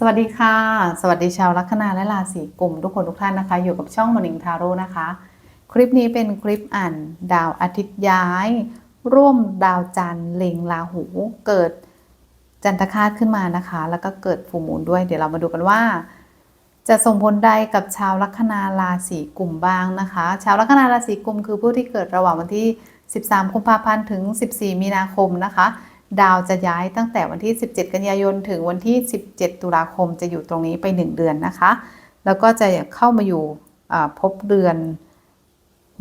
สวัสดีค่ะ สวัสดีชาวลัคนาและราศีกลุ่มทุกคนทุกท่านนะคะ อยู่กับช่องมอนิงทาโร่นะคะ คลิปนี้เป็นคลิปอ่านดาวอาทิตย์ย้าย ร่วมดาวจันทร์เล็งราหู เกิดจันทคาตขึ้นมานะคะ แล้วก็เกิดฟูมูลด้วย เดี๋ยวเรามาดูกันว่า จะส่งผลใดกับชาวลัคนาราศีกุมบ้างนะคะ ชาวลัคนาราศีกุมคือผู้ที่เกิดระหว่างวันที่ 13 กุมภาพันธ์ถึง 14 มีนาคมนะคะ ดาวจะย้ายตั้งแต่วันที่ 17 กันยายน ถึงวันที่ 17 ตุลาคมจะอยู่ตรงนี้ไป 1 เดือนนะคะ แล้วก็จะเข้ามาอยู่พบเดือน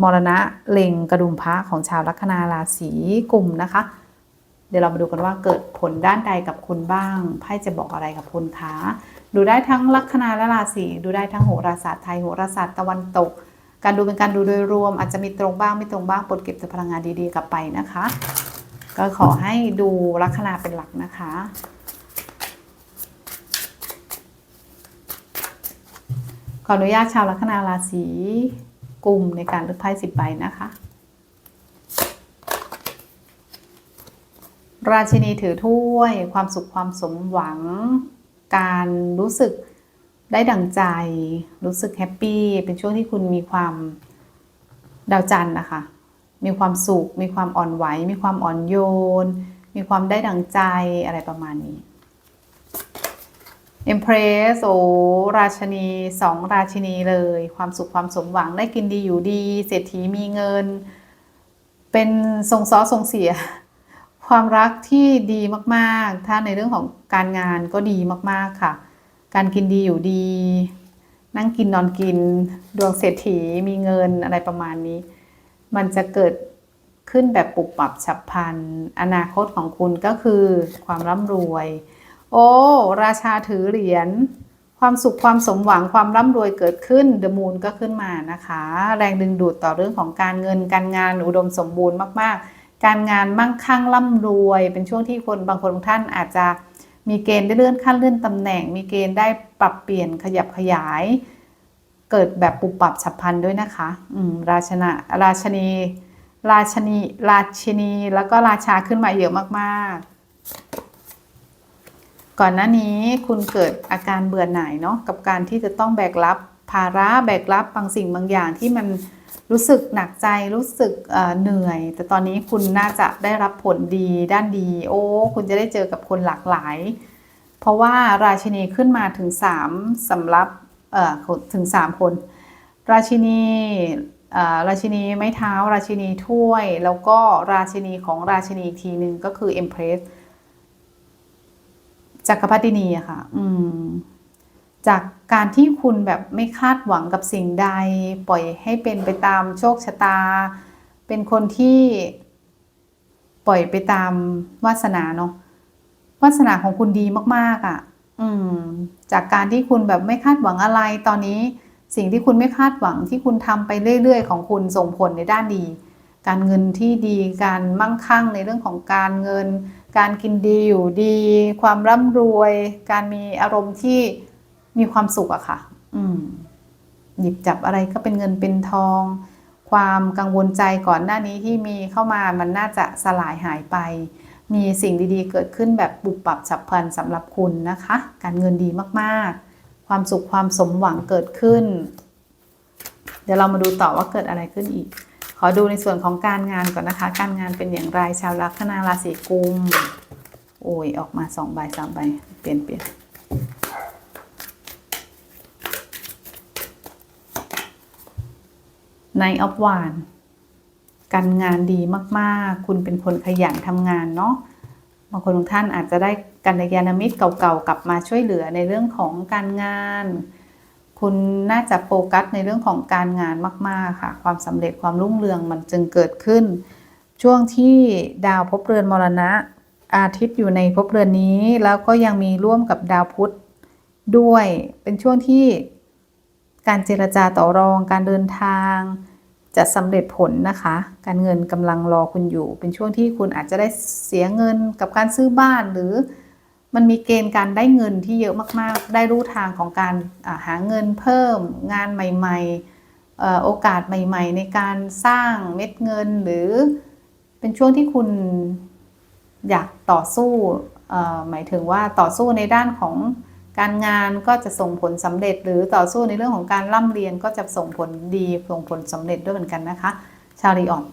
มรณะเล็งกระดุมพระของชาวลัคนาราศีกุมนะคะ เดี๋ยวเรามาดูกันว่าเกิดผลด้านใดกับคุณบ้าง ไพ่จะบอกอะไรกับคุณคะดูได้ทั้งลัคนาและราศี ดูได้ทั้งโหราศาสตร์ไทย โหราศาสตร์ตะวันตก การดูเป็นการดูโดยรวม อาจจะมีตรงบ้างไม่ตรงบ้างปรดเก็บแต่พลังงานดีๆกลับไปนะคะ ก็ขอให้ดูลัคนาเป็นหลักนะคะ ขออนุญาตชาวลัคนาราศีกุมในการเลือกไพ่สิบใบนะคะ ราชินีถือถ้วย ความสุขความสมหวัง การรู้สึกได้ดั่งใจ รู้สึกแฮปปี้ เป็นช่วงที่คุณมีความดาวจันทร์นะคะ มีความสุข มีความอ่อนไหว มีความอ่อนโยน มีความได้ดังใจอะไรประมาณนี้ Empress โอราชนีสองราชินีเลย ความสุขความสมหวังได้กินดีอยู่ดี เศรษฐีมีเงิน เป็นทรงซ้อทรงเสีย ความรักที่ดีมากๆ ถ้าในเรื่องของการงานก็ดีมากๆค่ะ การกินดีอยู่ดี นั่งกินนอนกิน ดวงเศรษฐีมีเงินอะไรประมาณนี้ มันจะเกิดขึ้นแบบปุบปับฉับพลัน อนาคตของคุณก็คือความร่ำรวย โอ้ ราชาถือเหรียญ ความสุขความสมหวังความร่ำรวยเกิดขึ้นเดอะมูนก็ขึ้นมานะคะ แรงดึงดูดต่อเรื่องของการเงินการงานอุดมสมบูรณ์มาก ๆ การงานมั่งคั่งร่ำรวย เป็นช่วงที่คนบางคนท่านอาจจะมีเกณฑ์ได้เลื่อนขั้นเลื่อนตำแหน่ง มีเกณฑ์ได้ปรับเปลี่ยนขยับขยาย เกิดแบบปุบปับฉับพลันด้วยนะคะราชนะราชนี ราชนี ราชินี แล้วก็ราชาขึ้นมาเยอะมากๆ ก่อนหน้านี้คุณเกิดอาการเบื่อหน่ายเนาะกับการที่จะต้องแบกรับภาระแบกรับบางสิ่งบางอย่างที่มันรู้สึกหนักใจรู้สึกเเหนื่อย แต่ตอนนี้คุณน่าจะได้รับผลดีด้านดี โอ้ คุณจะได้เจอกับคนหลากหลาย เพราะว่าราชินีขึ้นมาถึงสามสำหรับ ถึงสามคน ราชินีเอ่อราชินีไม้เท้า ราชินีถ้วย แล้วก็ราชินีของราชินีอีกทีหนึ่งก็คือ Empress จักรพรรดินีอะค่ะอืมจากการที่คุณแบบไม่คาดหวังกับสิ่งใด ปล่อยให้เป็นไปตามโชคชะตา เป็นคนที่ปล่อยไปตามวาสนาเนาะวาสนาของคุณดีมากๆอะ่ะ อืมจากการที่คุณแบบไม่คาดหวังอะไรตอนนี้สิ่งที่คุณไม่คาดหวังที่คุณทำไปเรื่อย ๆ ของคุณส่งผลในด้านดี การเงินที่ดีการมั่งคั่งในเรื่องของการเงิน การกินดีอยู่ดี ความร่ำรวย การมีอารมณ์ที่มีความสุขอะค่ะ อืมหยิบจับอะไรก็เป็นเงินเป็นทอง ความกังวลใจก่อนหน้านี้ที่มีเข้ามามันน่าจะสลายหายไป มีสิ่งดีๆ เกิดขึ้นแบบปุบปับฉับพลันสำหรับคุณนะคะ การเงินดีมากๆ ความสุขความสมหวังเกิดขึ้น เดี๋ยวเรามาดูต่อว่าเกิดอะไรขึ้นอีก ขอดูในส่วนของการงานก่อนนะคะ การงานเป็นอย่างไรชาวลัคนาราศีกุม โอ้ยออกมาสองใบสามใบเปลี่ยนเปลี่ยนในออฟวาน การงานดีมากๆ คุณเป็นคนขยันทำงานเนาะบางคนบางท่านอาจจะได้กัลยาณมิตรเก่าๆกลับมาช่วยเหลือในเรื่องของการงาน คุณน่าจะโฟกัสในเรื่องของการงานมาก ๆ ค่ะ ความสำเร็จความรุ่งเรืองมันจึงเกิดขึ้น ช่วงที่ดาวภพเรือนมรณะ อาทิตย์อยู่ในภพเรือนนี้ แล้วก็ยังมีร่วมกับดาวพุธด้วยเป็นช่วงที่การเจรจาต่อรองการเดินทาง จะสำเร็จผลนะคะ การเงินกำลังรอคุณอยู่ เป็นช่วงที่คุณอาจจะได้เสียเงินกับการซื้อบ้านหรือมันมีเกณฑ์การได้เงินที่เยอะมากๆ ได้รู้ทางของการาหาเงินเพิ่มงานใหม่ๆ โอกาสใหม่ ๆ ในการสร้างเม็ดเงินหรือเป็นช่วงที่คุณอยากต่อสู้หมายถึงว่าต่อสู้ในด้านของ การงานก็จะส่งผลสำเร็จ หรือต่อสู้ในเรื่องของการร่ำเรียนก็จะส่งผลดีส่งผลสำเร็จด้วยเหมือนกันนะคะ ชาวลีออน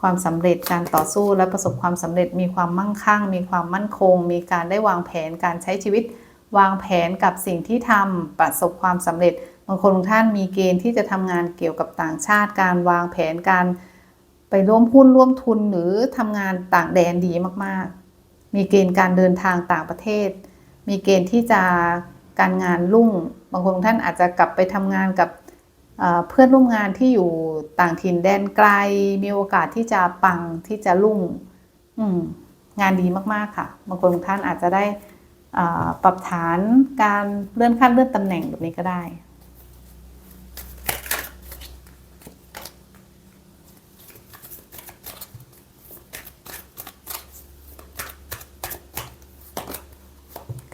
ความสำเร็จการต่อสู้และประสบความสำเร็จมีความมั่งคั่ง มีความมั่นคง มีการได้วางแผนการใช้ชีวิต วางแผนกับสิ่งที่ทำประสบความสำเร็จบางคนท่านมีเกณฑ์ที่จะทำงานเกี่ยวกับต่างชาติ การวางแผนการไปร่วมหุ้นร่วมทุนหรือทำงานต่างแดนดีมาก ๆ มีเกณฑ์การเดินทางต่างประเทศ มีเกณฑ์ที่จะการงานรุ่ง บางคนของท่านอาจจะกลับไปทำงานกับเพื่อนร่วมงานที่อยู่ต่างถิ่นแดนไกล มีโอกาสที่จะปังที่จะรุ่งงานดีมากๆค่ะ บางคนของท่านอาจจะได้ปรับฐานการเลื่อนขั้นเลื่อนตำแหน่งแบบนี้ก็ได้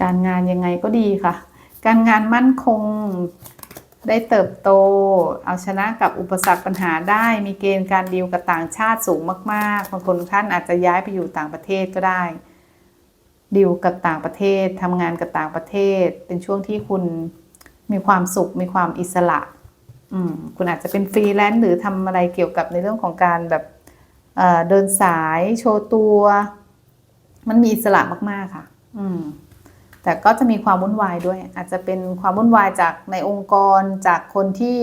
การงานยังไงก็ดีค่ะ การงานมั่นคงได้เติบโต เอาชนะกับอุปสรรคปัญหาได้ มีเกณฑ์การดีลกับต่างชาติสูงมากๆบางคนท่านอาจจะย้ายไปอยู่ต่างประเทศก็ได้ดีลกับต่างประเทศทำงานกับต่างประเทศ เป็นช่วงที่คุณมีความสุข มีความอิสระคุณอาจจะเป็นฟรีแลนซ์หรือทำอะไรเกี่ยวกับในเรื่องของการแบบเเดินสายโชว์ตัว มันมีอิสระมาก ๆ ค่ะ อืม แต่ก็จะมีความวุ่นวายด้วย อาจจะเป็นความวุ่นวายจากในองค์กรจากคนที่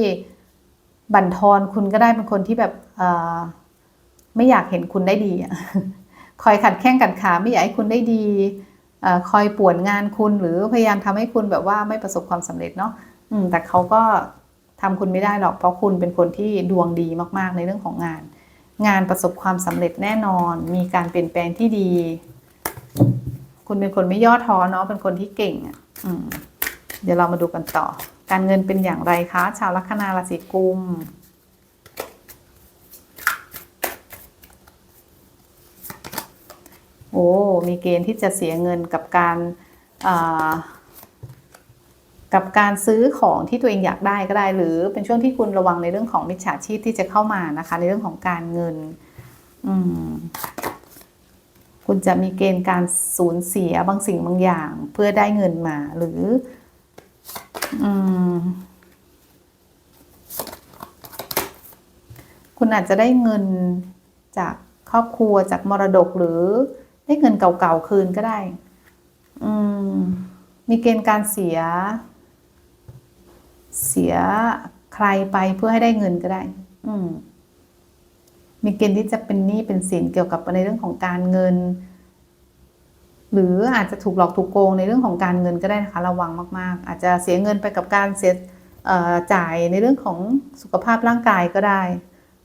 บั่นทอนคุณก็ได้เป็นคนที่แบบไม่อยากเห็นคุณได้ดีคอยขัดแข้งขัดขาไม่อยากให้คุณได้ดีอคอยป่วนงานคุณหรือพยายามทำให้คุณแบบว่าไม่ประสบความสำเร็จเนาะแต่เขาก็ทำคุณไม่ได้หรอกเพราะคุณเป็นคนที่ดวงดีมากๆ ในเรื่องของงาน งานประสบความสำเร็จแน่นอน มีการเปลี่ยนแปลงที่ดี คุณเป็นคนไม่ย่อท้อเนาะเป็นคนที่เก่งอะเดี๋ยวเรามาดูกันต่อ การเงินเป็นอย่างไรคะ ชาวลัคนาราศีกุมโอ้มีเกณฑ์ที่จะเสียเงินกับการกับการซื้อของที่ตัวเองอยากได้ก็ได้ หรือเป็นช่วงที่คุณระวังในเรื่องของมิจฉาชีพที่จะเข้ามานะคะ ในเรื่องของการเงิน อืม คุณจะมีเกณฑ์การสูญเสียบางสิ่งบางอย่าง เพื่อได้เงินมาหรืออืมคุณอาจจะได้เงินจากครอบครัวจากมรดกหรือได้เงินเก่าๆคืนก็ได้ อืม มีเกณฑ์การเสีย เสียใครไปเพื่อให้ได้เงินก็ได้ อืม มีเกณฑ์ที่จะเป็นหนี้เป็นสินเกี่ยวกับในเรื่องของการเงิน หรืออาจจะถูกหลอกถูกโกงในเรื่องของการเงินก็ได้นะคะระวังมากๆ อาจจะเสียเงินไปกับการเสียจ่ายในเรื่องของสุขภาพร่างกายก็ได้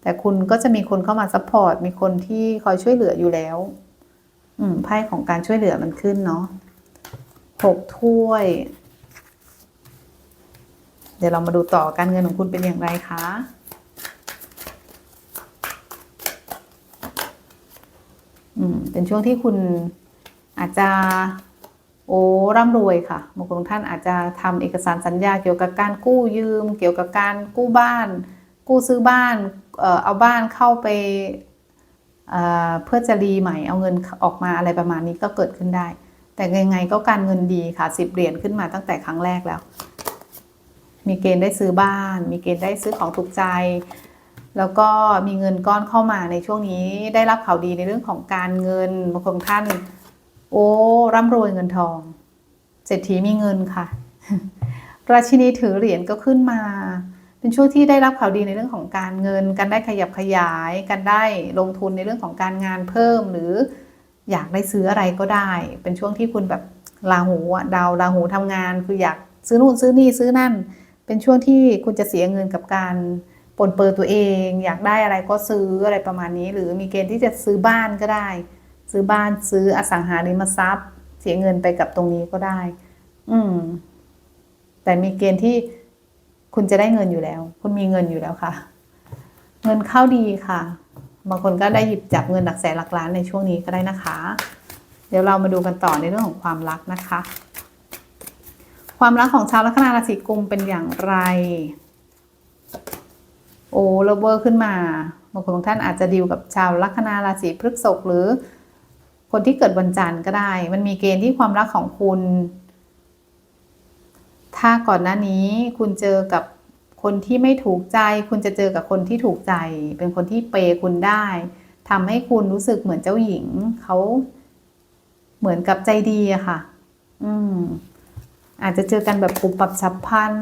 แต่คุณก็จะมีคนเข้ามาซัพพอร์ตมีคนที่คอยช่วยเหลืออยู่แล้วอืมไพ่ของการช่วยเหลือมันขึ้นเนาะหกถ้วย เดี๋ยวเรามาดูต่อการเงินของคุณเป็นอย่างไรคะ อืมเป็นช่วงที่คุณอาจจะโอ้ร่ำรวยค่ะบางคนท่านอาจจะทำเอกสารสัญญาเกี่ยวกับการกู้ยืม เกี่ยวกับการกู้บ้าน กู้ซื้อบ้านเอ่อเอาบ้านเข้าไปเอ่อเพื่อจะรีใหม่เอาเงินออกมาอะไรประมาณนี้ก็เกิดขึ้นได้ แต่ยังไงก็การเงินดีค่ะสิบเหรียญขึ้นมาตั้งแต่ครั้งแรกแล้ว มีเกณฑ์ได้ซื้อบ้าน มีเกณฑ์ได้ซื้อของถูกใจ แล้วก็มีเงินก้อนเข้ามาในช่วงนี้ได้รับข่าวดีในเรื่องของการเงินบางคนท่าน โอ้ร่ำรวยเงินทองเศรษฐีมีเงินค่ะ ราชินีถือเหรียญก็ขึ้นมา เป็นช่วงที่ได้รับข่าวดีในเรื่องของการเงิน การได้ขยับขยาย การได้ลงทุนในเรื่องของการงานเพิ่ม หรืออยากได้ซื้ออะไรก็ได้ เป็นช่วงที่คุณแบบราหูดาวราหูทำงาน คืออยากซื้อนู่นซื้อนี่ซื้อนั่น เป็นช่วงที่คุณจะเสียเงินกับการ ปนเปื้อตัวเอง อยากได้อะไรก็ซื้ออะไรประมาณนี้ หรือมีเกณฑ์ที่จะซื้อบ้านก็ได้ ซื้อบ้านซื้ออสังหาริมทรัพย์ เสียเงินไปกับตรงนี้ก็ได้ อืม แต่มีเกณฑ์ที่คุณจะได้เงินอยู่แล้ว คุณมีเงินอยู่แล้วค่ะ เงินเข้าดีค่ะ บางคนก็ได้หยิบจับเงินหลักแสนหลักล้านในช่วงนี้ก็ได้นะคะ เดี๋ยวเรามาดูกันต่อในเรื่องของความรักนะคะ ความรักของชาวลัคนาราศีกุมเป็นอย่างไร โอ้เลเวอร์ขึ้นมาบางคนบางท่านอาจจะดีลกับชาวลัคนาราศีพฤษภหรือ คนที่เกิดวันจันทร์ก็ได้ มันมีเกณฑ์ที่ความรักของคุณ ถ้าก่อนหน้านี้คุณเจอกับคนที่ไม่ถูกใจ คุณจะเจอกับคนที่ถูกใจ เป็นคนที่เปย์คุณได้ทำให้คุณรู้สึกเหมือนเจ้าหญิงเขาเหมือนกับใจดีอะค่ะ อืมอาจจะเจอกันแบบปุบปับฉับพลัน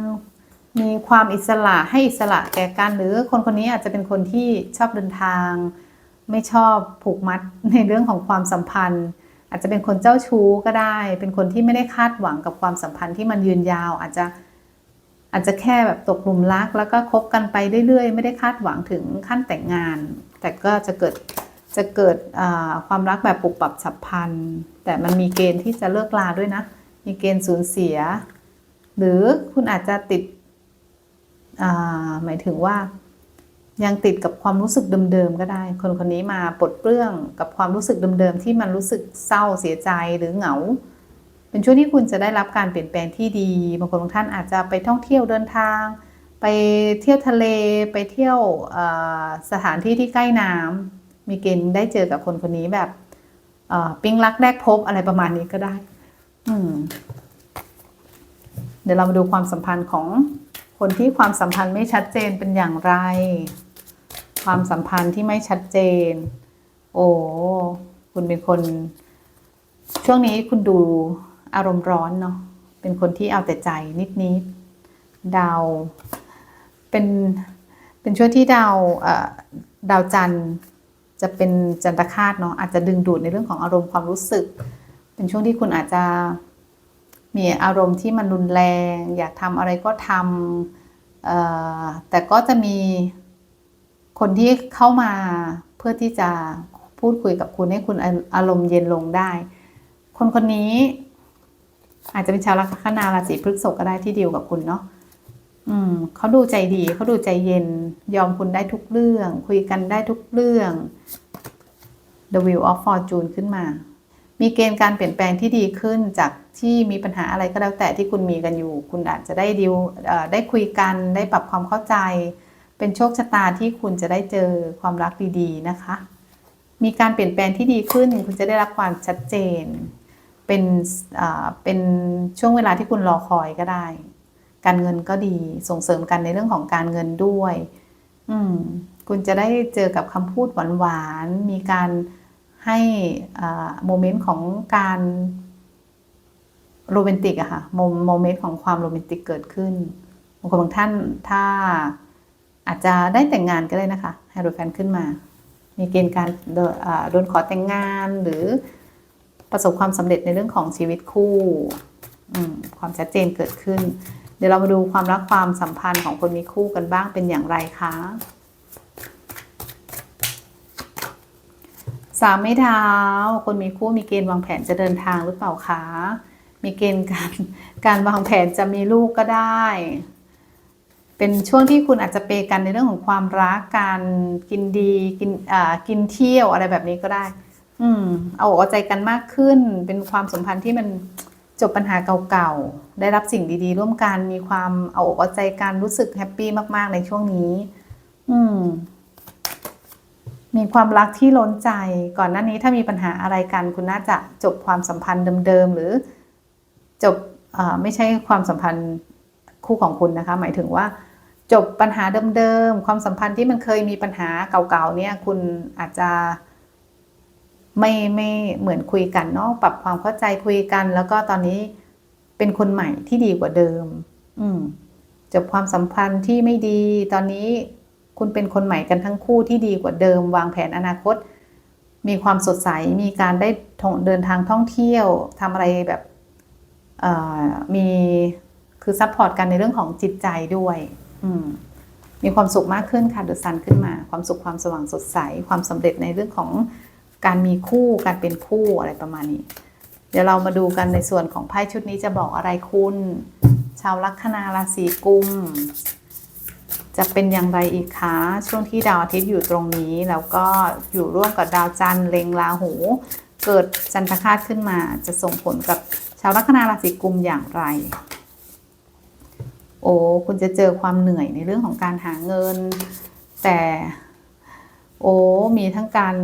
มีความอิสระให้อิสระแก่กันหรือคนคนนี้อาจจะเป็นคนที่ชอบเดินทาง ไม่ชอบผูกมัดในเรื่องของความสัมพันธ์ อาจจะเป็นคนเจ้าชู้ก็ได้ เป็นคนที่ไม่ได้คาดหวังกับความสัมพันธ์ที่มันยืนยาว อาจจะอาจจะแค่แบบตกหลุมรัก แล้วก็คบกันไปเรื่อยๆ ไม่ได้คาดหวังถึงขั้นแต่งงาน แต่ก็จะเกิดจะเกิดความรักแบบปุบปับฉับพลันแต่มันมีเกณฑ์ที่จะเลิกลาด้วยนะ มีเกณฑ์สูญเสีย หรือคุณอาจจะติด หมายถึงว่ายังติดกับความรู้สึกเดิมๆก็ได้ คนคนนี้มาปลดเปลื้องกับความรู้สึกเดิมๆที่มันรู้สึกเศร้าเสียใจหรือเหงา เป็นช่วงที่คุณจะได้รับการเปลี่ยนแปลงที่ดีบางคนบางท่านอาจจะไปท่องเที่ยวเดินทาง ไปเที่ยวทะเลไปเที่ยวสถานที่ที่ใกล้น้ำมีเกณฑ์ได้เจอกับคนคนนี้แบบปิ้งรักแรกพบอะไรประมาณนี้ก็ได้ อืมเดี๋ยวเรามาดูความสัมพันธ์ของ คนที่ความสัมพันธ์ไม่ชัดเจนเป็นอย่างไร ความสัมพันธ์ที่ไม่ชัดเจน โอ้คุณเป็นคน ช่วงนี้คุณดูอารมณ์ร้อนเนาะเป็นคนที่เอาแต่ใจนิดนิดดาวเป็นเป็นช่วงที่ดาวดาวจันทร์จะเป็นจันทคาตเนาะอาจจะดึงดูดในเรื่องของอารมณ์ความรู้สึก เป็นช่วงที่คุณอาจจะ มีอารมณ์ที่มันรุนแรง อยากทำอะไรก็ทำแต่ก็จะมีคนที่เข้ามาเพื่อที่จะพูดคุยกับคุณให้คุณอารมณ์เย็นลงได้ คนคนนี้ อาจจะเป็นชาวลัคนาราศีพฤษภก็ได้ที่ดีลกับคุณเนาะอืมเขาดูใจดีเขาดูใจเย็น ยอมคุณได้ทุกเรื่อง คุยกันได้ทุกเรื่อง The Wheel of Fortune ขึ้นมา มีเกณฑ์การเปลี่ยนแปลงที่ดีขึ้นจากที่มีปัญหาอะไรก็แล้วแต่ที่คุณมีกันอยู่ คุณอาจจะได้ดิวได้คุยกันได้ปรับความเข้าใจ เป็นโชคชะตาที่คุณจะได้เจอความรักดีๆนะคะ มีการเปลี่ยนแปลงที่ดีขึ้น คุณจะได้รับความชัดเจน เป็นเป็นช่วงเวลาที่คุณรอคอยก็ได้ การเงินก็ดีส่งเสริมกันในเรื่องของการเงินด้วย อืมคุณจะได้เจอกับคำพูดหวานๆมีการ ให้โมเมนต์ของการโรแมนติกอะค่ะโมเมนต์ของความโรแมนติกเกิดขึ้นบางคนบางท่านถ้าอาจจะได้แต่งงานก็ได้นะคะไฮโรแฟนขึ้นมา มีเกณฑ์การโดนขอแต่งงานหรือประสบความสำเร็จในเรื่องของชีวิตคู่ความชัดเจนเกิดขึ้น เดี๋ยวเรามาดูความรักความสัมพันธ์ของคนมีคู่กันบ้างเป็นอย่างไรคะ สามไม้เท้า คนมีคู่มีเกณฑ์วางแผนจะเดินทางหรือเปล่าคะ มีเกณฑ์การการวางแผนจะมีลูกก็ได้ เป็นช่วงที่คุณอาจจะเปกันในเรื่องของความรักการกินดีกินอ่ากินเที่ยวอะไรแบบนี้ก็ได้ อืม เอาอกเอาใจกันมากขึ้น เป็นความสัมพันธ์ที่มันจบปัญหาเก่าๆ ได้รับสิ่งดีๆ ร่วมกัน มีความเอาอกเอาใจกันรู้สึกแฮปปี้มากๆ ในช่วงนี้ อืม มีความรักที่ล้นใจ ก่อนหน้านี้ถ้ามีปัญหาอะไรกัน คุณน่าจะจบความสัมพันธ์เดิมๆหรือจบไม่ใช่ความสัมพันธ์คู่ของคุณนะคะ หมายถึงว่าจบปัญหาเดิมๆความสัมพันธ์ที่มันเคยมีปัญหาเก่าๆเนี่ยคุณอาจจะไม่ไม่เหมือนคุยกันเนาะปรับความเข้าใจคุยกัน แล้วก็ตอนนี้เป็นคนใหม่ที่ดีกว่าเดิม อืมจบความสัมพันธ์ที่ไม่ดีตอนนี้ คุณเป็นคนใหม่กันทั้งคู่ที่ดีกว่าเดิม วางแผนอนาคต มีความสดใส มีการได้เดินทางท่องเที่ยวทำอะไรแบบมีคือซัพพอร์ตกันในเรื่องของจิตใจด้วยมีความสุขมากขึ้นค่ะเดอะซันขึ้นมา ความสุขความสว่างสดใส ความสำเร็จในเรื่องของการมีคู่การเป็นคู่อะไรประมาณนี้ เดี๋ยวเรามาดูกันในส่วนของไพ่ชุดนี้จะบอกอะไรคุณ ชาวลัคนาราศีกุม จะเป็นอย่างไรอีกคะช่วงที่ดาวอาทิตย์อยู่ตรงนี้ แล้วก็อยู่ร่วมกับดาวจันทร์เล็งราหู เกิดจันทคาตขึ้นมา จะส่งผลกับชาวลัคนาราศีกุมอย่างไร โอ้คุณจะเจอความเหนื่อยในเรื่องของการหาเงิน แต่โอ้มีทั้งการ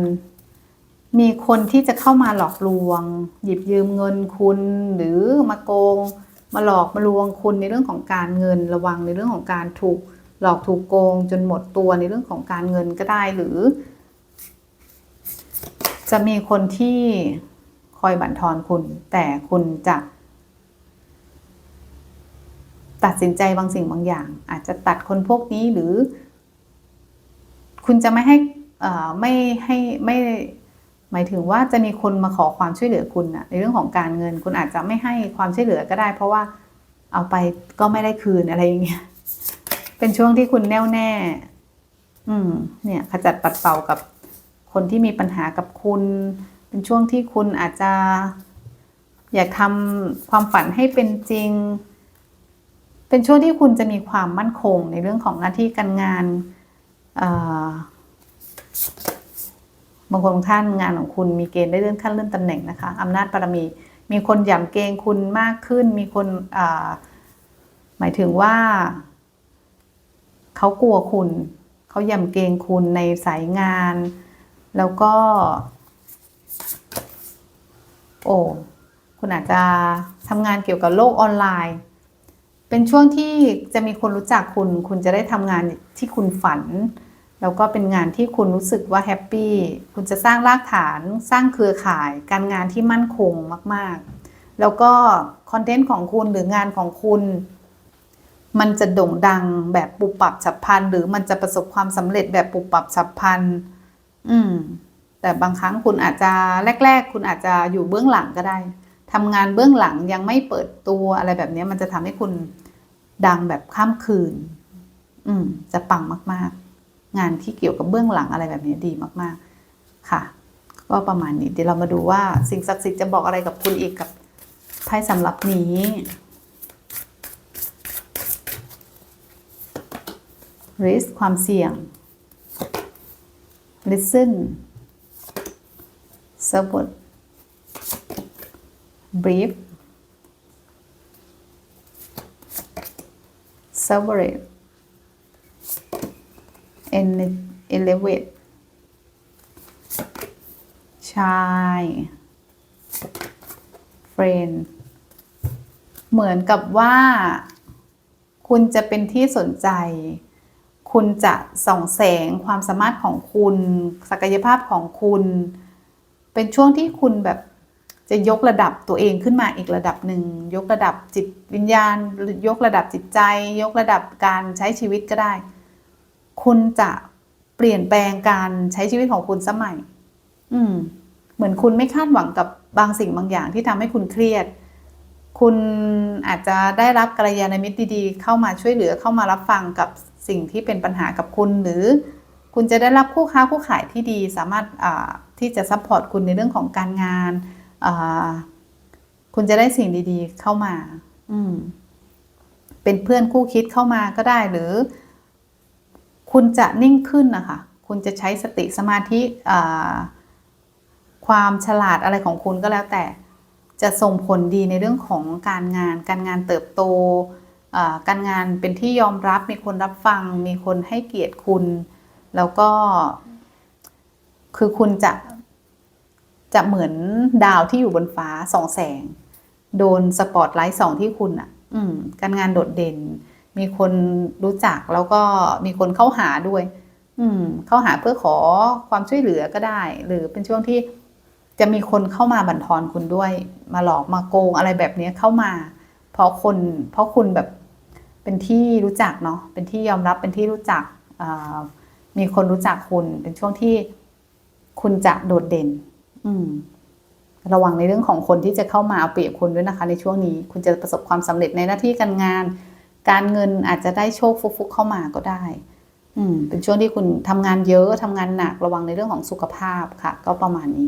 มีคนที่จะเข้ามาหลอกลวง หยิบยืมเงินคุณหรือมาโกง มาหลอกมาลวงคุณในเรื่องของการเงินระวังในเรื่องของการถูก หลอกถูกโกงจนหมดตัวในเรื่องของการเงินก็ได้หรือ จะมีคนที่คอยบั่นทอนคุณ แต่คุณจะตัดสินใจบางสิ่งบางอย่าง อาจจะตัดคนพวกนี้หรือ คุณจะไม่ให้อ่อไม่ให้ไม่หมายถึงว่าจะมีคนมาขอความช่วยเหลือคุณนะในเรื่องของการเงิน คุณอาจจะไม่ให้ความช่วยเหลือก็ได้ เพราะว่าเอาไปก็ไม่ได้คืนอะไรอย่างเงี้ย เป็นช่วงที่คุณแน่วแน่ อืม เนี่ยขจัดปัดเป่ากับคนที่มีปัญหากับคุณ เป็นช่วงที่คุณอาจจะ อยากทำความฝันให้เป็นจริง เป็นช่วงที่คุณจะมีความมั่นคงในเรื่องของหน้าที่การงานบางคนท่านงานของคุณมีเกณฑ์ได้เลื่อนขั้นเลื่อนตำแหน่งนะคะอำนาจบารมี มีคนหย่ำเกงคุณมากขึ้น มีคนหมายถึงว่า เขากลัวคุณ เขายำเกรงคุณในสายงาน แล้วก็ โอ้คุณอาจจะทำงานเกี่ยวกับโลกออนไลน์ เป็นช่วงที่จะมีคนรู้จักคุณ คุณจะได้ทำงานที่คุณฝัน แล้วก็เป็นงานที่คุณรู้สึกว่าแฮปปี้ คุณจะสร้างรากฐาน สร้างเครือข่าย การงานที่มั่นคงมาก ๆ แล้วก็คอนเทนต์ของคุณหรืองานของคุณ มันจะโด่งดังแบบปุบปับฉับพลันหรือมันจะประสบความสำเร็จแบบปุบปับฉับพลันอืม แต่บางครั้งคุณอาจจะแรก ๆ คุณอาจจะอยู่เบื้องหลังก็ได้ทำงานเบื้องหลังยังไม่เปิดตัวอะไรแบบนี้มันจะทำให้คุณดังแบบข้ามคืน อืม จะปังมาก ๆ งานที่เกี่ยวกับเบื้องหลังอะไรแบบนี้ดีมาก ๆ ค่ะ ก็ประมาณนี้เดี๋ยวเรามาดูว่าสิ่งศักดิ์สิทธิ์จะบอกอะไรกับคุณอีกกับไพ่สำหรับนี้ risk ความเสี่ยง listen support brief separate and elevate ชาย friend เหมือนกับว่า คุณจะเป็นที่สนใจ คุณจะส่องแสงความสามารถของคุณ ศักยภาพของคุณ เป็นช่วงที่คุณแบบจะยกระดับตัวเองขึ้นมาอีกระดับหนึ่ง ยกระดับจิตวิญญาณ หรือยกระดับจิตใจ ยกระดับการใช้ชีวิตก็ได้ คุณจะเปลี่ยนแปลงการใช้ชีวิตของคุณสมัย อืม เหมือนคุณไม่คาดหวังกับบางสิ่งบางอย่างที่ทำให้คุณเครียด คุณอาจจะได้รับกัลยาณมิตรดีๆ เข้ามาช่วยเหลือเข้ามารับฟังกับ สิ่งที่เป็นปัญหากับคุณ หรือคุณจะได้รับคู่ค้าคู่ขายที่ดี สามารถที่จะซัพพอร์ตคุณในเรื่องของการงาน คุณจะได้สิ่งดีๆเข้ามาอืมเป็นเพื่อนคู่คิดเข้ามาก็ได้หรือ คุณจะนิ่งขึ้นนะคะคุณจะใช้สติสมาธิความฉลาดอะไรของคุณก็แล้วแต่จะส่งผลดีในเรื่องของการงาน การงานเติบโต การงานเป็นที่ยอมรับมีคนรับฟัง มีคนให้เกียรติคุณ แล้วก็ คือคุณจะจะเหมือนดาวที่อยู่บนฟ้าส่องแสง โดนสปอตไลท์ส่องที่คุณอะ อืม การงานโดดเด่น มีคนรู้จักแล้วก็มีคนเข้าหาด้วย อืม เข้าหาเพื่อขอความช่วยเหลือก็ได้ หรือเป็นช่วงที่จะมีคนเข้ามาบั่นทอนคุณด้วย มาหลอกมาโกงอะไรแบบนี้เข้ามา เพราะคนเพราะคุณแบบ เป็นที่รู้จักเนาะเป็นที่ยอมรับเป็นที่รู้จักมีคนรู้จักคุณ เป็นช่วงที่คุณจะโดดเด่น อืม ระวังในเรื่องของคนที่จะเข้ามาเอาเปรียบคุณด้วยนะคะ ในช่วงนี้คุณจะประสบความสำเร็จในหน้าที่การงาน การเงินอาจจะได้โชคฟุกๆเข้ามาก็ได้ อืม เป็นช่วงที่คุณทำงานเยอะทำงานหนัก ระวังในเรื่องของสุขภาพค่ะ ก็ประมาณนี้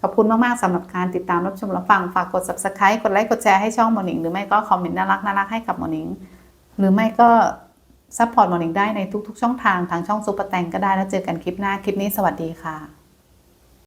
ขอบคุณมาก ๆ สำหรับการติดตามรับชมรับฟัง ฝากกด subscribe กดไลค์ กดแชร์ให้ช่องหมอนิงหรือไม่ก็คอมเมนต์น่ารักน่ารักให้กับหมอนิง หรือไม่ก็ซัพพอร์ตมอนิงได้ในทุกๆ ช่องทางทางช่องซุปเปอร์แตงก็ได้แล้วเจอกันคลิปหน้าคลิปนี้สวัสดีค่ะ